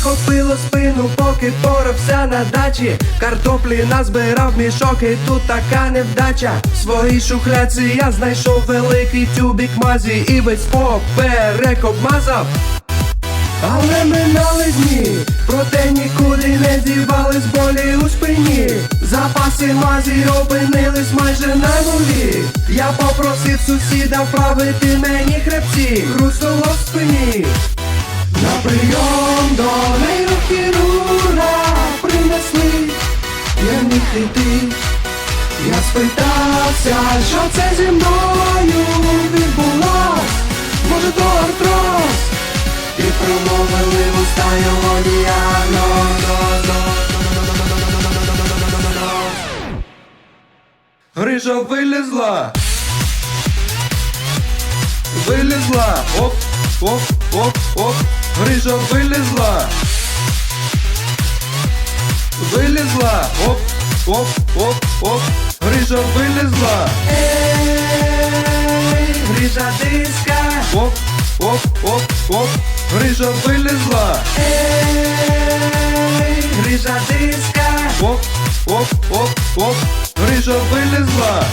прихопило спину, поки порався на дачі. Картоплі назбирав мішок, і тут така невдача. В своїй шухляці я знайшов великий тюбік мазі і весь поперек обмазав. Але минали дні, проте нікуди не дівались болі у спині. Запаси мазі опинились майже на нулі. Я попросив сусіда вправити мені хребці, хрустнуло в спині. На прийом міг йти. Я спитався, що це зі мною відбулось, може то артроз. І промовили вуста його діагноз Грижа вилізла. Вилізла. Оп, оп, оп, оп. Грижа вилізла. Вилізла. Оп, оп, оп, оп Грижа вилізла. Ей, грижа диска. Оп, оп, оп, оп Грижа вилізла. Ей, грижа диска. Оп, оп, оп, оп Грижа вилізла